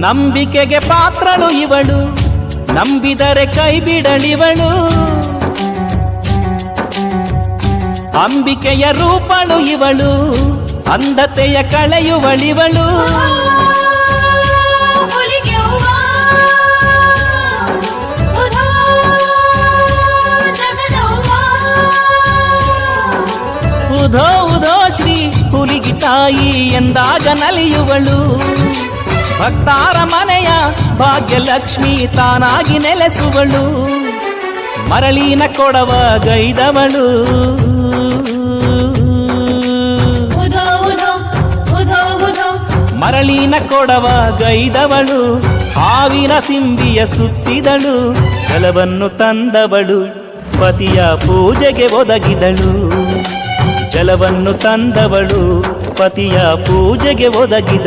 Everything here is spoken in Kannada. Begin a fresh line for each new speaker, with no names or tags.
ನಂಬಿಕೆಗೆ ಪಾತ್ರಳು ಇವಳು. ನಂಬಿದರೆ ಕೈ ಬಿಡಳಿವಳು ಅಂಬಿಕೆಯ ರೂಪಳು ಇವಳು. ಅಂಧತೆಯ ಕಳೆಯುವಳಿವಳು.
ಉಧೋ
ಉಧೋ ಶ್ರೀ ಹುಲಿಗಿ ತಾಯಿ ಎಂದಾಗ ನಲಿಯುವಳು. ಭಕ್ತಾರ ಮನೆಯ ಭಾಗ್ಯಲಕ್ಷ್ಮಿ ತಾನಾಗಿ ನೆಲೆಸುವಳು. ಮರಳಿನ ಕೊಡವ ಗೈದವಳು. ಮರಳಿನ ಕೊಡವ ಗೈದವಳು. ಹಾವಿನ ಸಿಂಬಿಯ ಸುತ್ತಿದಳು. ಜಲವನ್ನು ತಂದವಳು. ಪತಿಯ ಪೂಜೆಗೆ ಒದಗಿದಳು. ಜಲವನ್ನು ತಂದವಳು. ಪತಿಯ ಪೂಜೆಗೆ ಒದಗಿದ